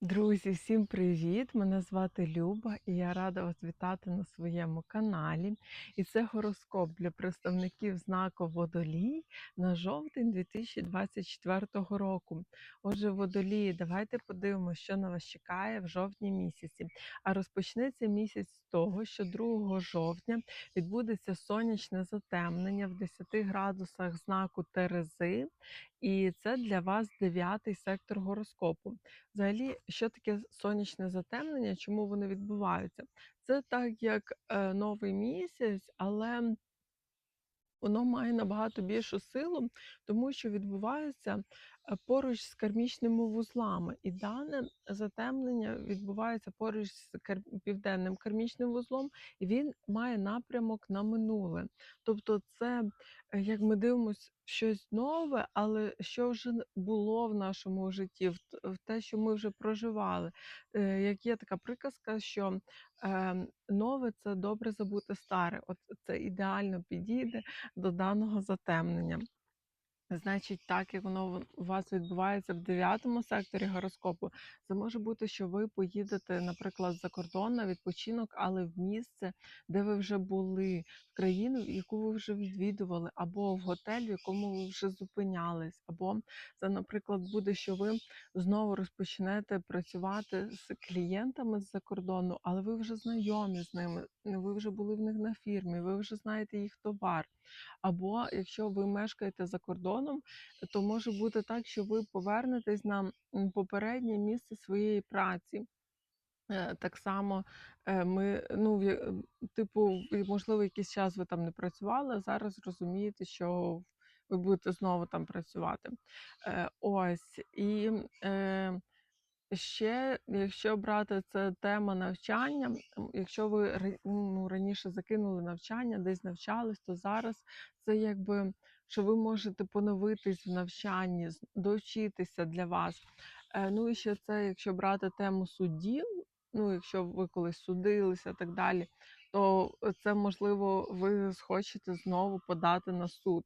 Друзі, всім привіт! Мене звати Люба і я рада вас вітати на своєму каналі. І це гороскоп для представників знаку Водолій на жовтень 2024 року. Отже, водолії, давайте подивимося, що на вас чекає в жовтні місяці. А розпочнеться місяць з того, що 2 жовтня відбудеться сонячне затемнення в 10 градусах знаку Терези, і це для вас дев'ятий сектор гороскопу. Взагалі, що таке сонячне затемнення? Чому вони відбуваються? Це так, як е, новий місяць, але воно має набагато більшу силу, тому що відбувається поруч з кармічними вузлами. І дане затемнення відбувається поруч з південним кармічним вузлом, і він має напрямок на минуле. Тобто, це як ми дивимося щось нове, але що вже було в нашому житті, в те, що ми вже проживали. Е, Як є така приказка, що ем, нове це добре забути старе. От це ідеально підійде до даного затемнення. Значить, так як воно у вас відбувається в дев'ятому секторі гороскопу, це може бути, що ви поїдете, наприклад, за кордон на відпочинок, але в місце, де ви вже були, в країну, яку ви вже відвідували, або в готель, в якому ви вже зупинялись, або це, наприклад, буде, що ви знову розпочнете працювати з клієнтами з-за кордону, але ви вже знайомі з ними, ви вже були в них на фірмі, ви вже знаєте їх товар. Або якщо ви мешкаєте за кордоном, то може бути так, що ви повернетесь на попереднє місце своєї праці. Е, Так само е, ми, ну, типу, можливо, якийсь час ви там не працювали, а зараз розумієте, що ви будете знову там працювати. Е, Ось. І Ще, якщо брати це тема навчання, якщо ви ну, раніше закинули навчання, десь навчались, то зараз це якби що ви можете поновитись в навчанні, довчитися для вас. Е, Ну і ще це, якщо брати тему суддів, ну якщо ви колись судилися так далі, то це можливо ви схочете знову подати на суд.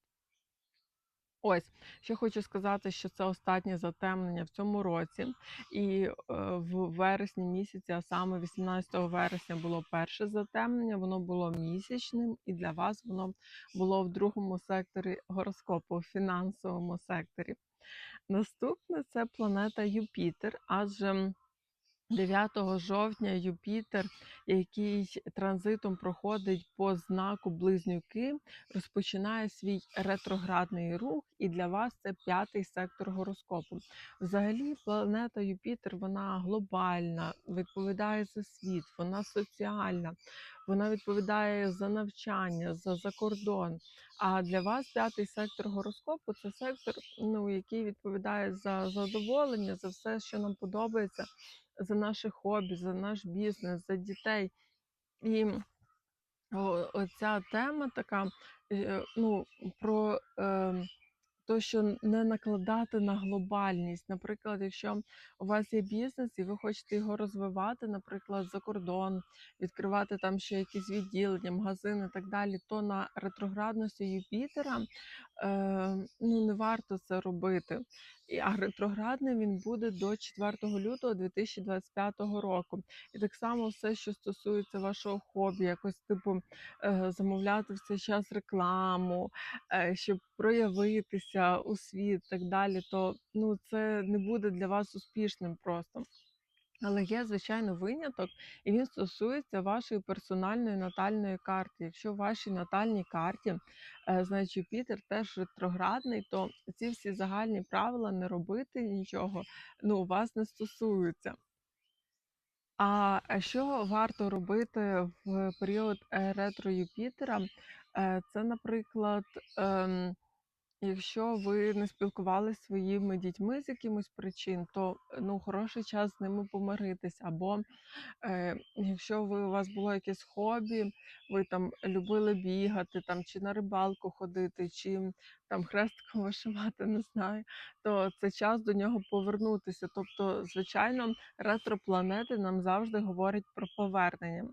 Ось, ще хочу сказати, що це останнє затемнення в цьому році, і е, в вересні місяці, а саме 18 вересня, було перше затемнення. Воно було місячним, і для вас воно було в другому секторі гороскопу, в фінансовому секторі. Наступне це планета Юпітер, адже 9 жовтня Юпітер, який транзитом проходить по знаку Близнюки, розпочинає свій ретроградний рух, і для вас це п'ятий сектор гороскопу. Взагалі, планета Юпітер вона глобальна, відповідає за світ, вона соціальна, вона відповідає за навчання, за закордон. А для вас п'ятий сектор гороскопу це сектор, ну, який відповідає за задоволення, за все, що нам подобається за наше хобі, за наш бізнес, за дітей. І оця тема така, е, ну, про е, то, що не накладати на глобальність. Наприклад, якщо у вас є бізнес і ви хочете його розвивати, наприклад, за кордон, відкривати там ще якісь відділення, магазини і так далі, то на ретроградності Юпітера е, ну, не варто це робити. А ретроградним він буде до 4 лютого 2025 року. І так само все, що стосується вашого хобі, якось типу е, замовляти в цей час рекламу, е, щоб проявитися у світ так далі, то ну, це не буде для вас успішним просто. Але є, звичайно, виняток, і він стосується вашої персональної натальної карти. Якщо в вашій натальній карті, е, значить Юпітер теж ретроградний, то ці всі загальні правила не робити нічого, ну, вас не стосуються. А що варто робити в період е, ретро Юпітера? Е, Це, наприклад, ем, Якщо ви не спілкувалися своїми дітьми з якимось причин, то ну хороший час з ними помиритись. Або е, якщо ви у вас було якесь хобі, ви там любили бігати, там чи на рибалку ходити, чи там хрестиком вишивати, не знаю, то це час до нього повернутися. Тобто, звичайно, ретропланети нам завжди говорять про повернення.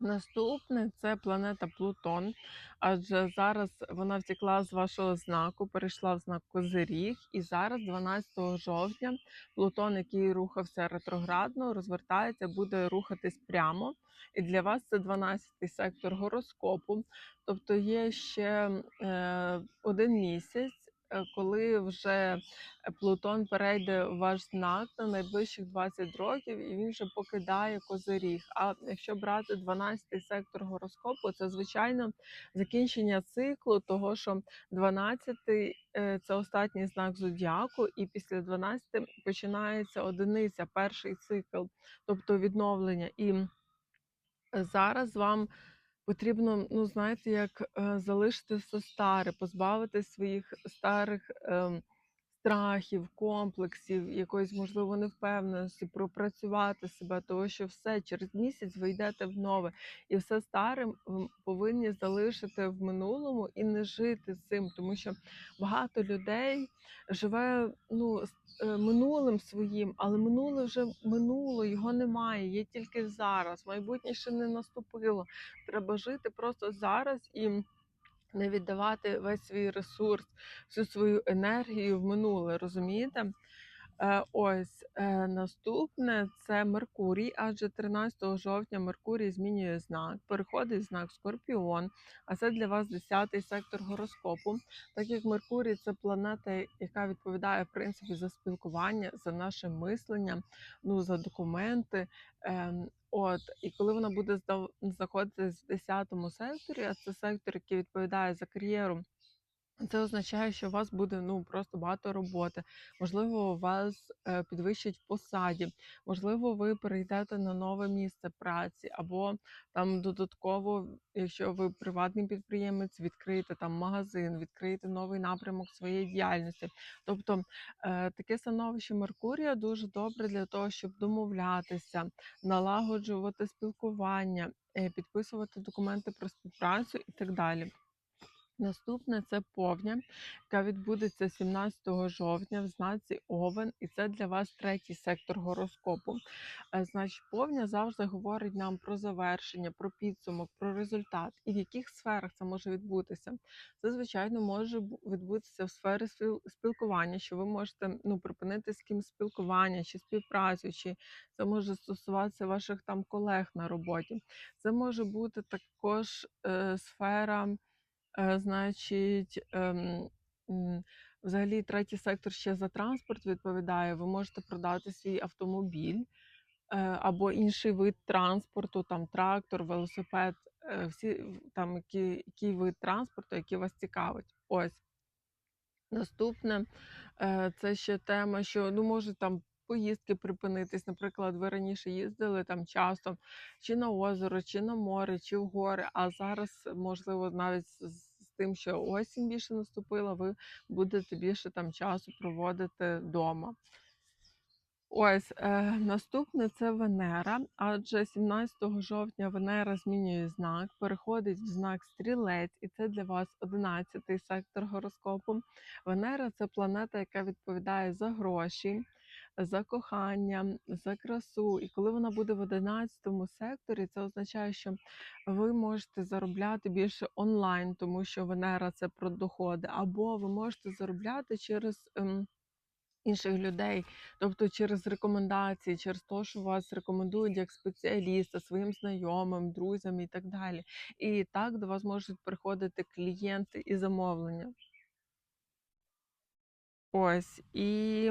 Наступне це планета Плутон, адже зараз вона втекла з вашого знаку, перейшла в знак Козиріг, і зараз, 12 жовтня, Плутон, який рухався ретроградно, розвертається, буде рухатись прямо. І для вас це 12-й сектор гороскопу. Тобто є ще е, один місяць, коли вже Плутон перейде в ваш знак на найближчих 20 років, і він вже покидає козиріг. А якщо брати 12-й сектор гороскопу, це звичайно закінчення циклу, того що 12-й е, це останній знак зодіаку, і після 12 починається одиниця, перший цикл, тобто відновлення. І зараз вам потрібно, ну знаєте, як е, залишити все старе, позбавити своїх старих. ем, страхів, комплексів, якоїсь, можливо, невпевненості, пропрацювати себе, тому що все через місяць ви йдете в нове, і все старим повинні залишити в минулому і не жити цим, тому що багато людей живе ну, е, минулим своїм, але минуле вже минуло, його немає, є тільки зараз. Майбутнє ще не наступило. Треба жити просто зараз і не віддавати весь свій ресурс, всю свою енергію в минуле, розумієте? Е, ось е, наступне це Меркурій, адже 13 жовтня Меркурій змінює знак, переходить в знак Скорпіон, а це для вас 10-й сектор гороскопу. Так як Меркурій це планета, яка відповідає в принципі за спілкування, за наше мислення, ну за документи. Ем, От, і коли вона буде знаходитись в 10 секторі, а це сектор, який відповідає за кар'єру, це означає, що у вас буде ну просто багато роботи. Можливо, вас е, підвищать посаді, можливо, ви перейдете на нове місце праці, або там додатково, якщо ви приватний підприємець, відкриєте там магазин, відкриєте новий напрямок своєї діяльності. Тобто е, таке становище Меркурія дуже добре для того, щоб домовлятися, налагоджувати спілкування, е, підписувати документи про співпрацю і так далі. Наступне це повня, яка відбудеться 17 жовтня в знаці Овен, і це для вас третій сектор гороскопу. Е, Значить, повня завжди говорить нам про завершення, про підсумок, про результат і в яких сферах це може відбутися. Це, звичайно, може відбутися в сфері спілкування, що ви можете ну, припинити з кимось спілкування чи співпрацю, чи це може стосуватися ваших там колег на роботі. Це може бути також е, сфера. Е, значить, взагалі третій сектор ще за транспорт відповідає. Ви можете продати свій автомобіль е, або інший вид транспорту, там трактор, велосипед, е, всі там які, який вид транспорту, який вас цікавить. Ось. Наступне е, це ще тема, що ну може там поїздки припинитись. Наприклад, ви раніше їздили там часто чи на озеро, чи на море, чи в гори. А зараз, можливо, навіть з тим, що осінь більше наступила, ви будете більше там часу проводити вдома. Ось е, наступне це Венера, адже 17 жовтня Венера змінює знак, переходить в знак стрілець, і це для вас 11-й сектор гороскопу. Венера це планета, яка відповідає за гроші, за кохання, за красу. І коли вона буде в 11 секторі, це означає, що ви можете заробляти більше онлайн, тому що Венера це про доходи, або ви можете заробляти через. ем, інших людей, тобто через рекомендації, через те, що вас рекомендують як спеціаліста своїм знайомим, друзям і так далі. І так до вас можуть приходити клієнти і замовлення. Ось і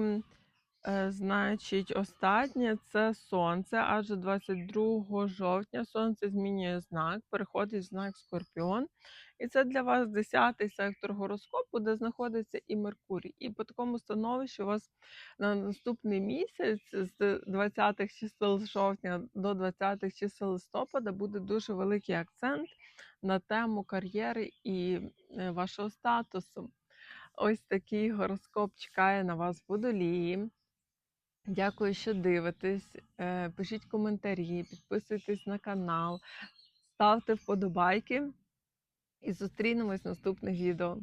Значить, останнє це сонце, адже 22 жовтня сонце змінює знак, переходить в знак Скорпіон. І це для вас 10-й сектор гороскопу, де знаходиться і Меркурій. І по такому становищі у вас на наступний місяць з 20-х чисел жовтня до 20-х чисел листопада буде дуже великий акцент на тему кар'єри і е, вашого статусу. Ось такий гороскоп чекає на вас в водолії. Дякую, що дивитесь. Е, Пишіть коментарі, підписуйтесь на канал, ставте вподобайки і зустрінемось в наступних відео.